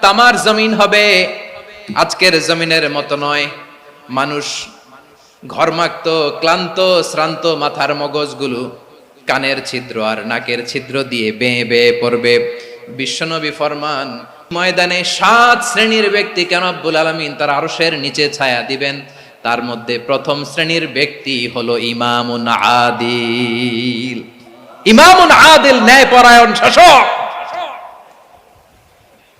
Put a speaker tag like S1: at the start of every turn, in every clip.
S1: তামার জমিন হবে। আজকের জমিনের মতো নয়। মানুষ ঘরমাক্ত, ক্লান্ত, শ্রান্ত মাথার মগজগুলো কানের ছিদ্র আর নাকের ছিদ্র দিয়ে বেয়ে বেয়ে পড়বে। বিশ্বনবী ফরমান, ময়দানে সাত শ্রেণির ব্যক্তি কেন আব্বুল আলমিন তার আরশের নিচে ছায়া দিবেন? তার মধ্যে প্রথম শ্রেণির ব্যক্তি হলো ইমামুন আদিল। ইমামুন আদিল ন্যায়পরায়ণ শাসক।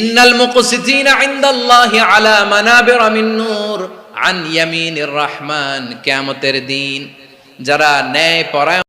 S1: ইন্নাল মুকসিতিনা ইনদাল্লাহি আলা মানাবির মিন নূর আন ইয়ামিনির রহমান। কিয়ামতের দিন যারা ন্যায় পরায়ণ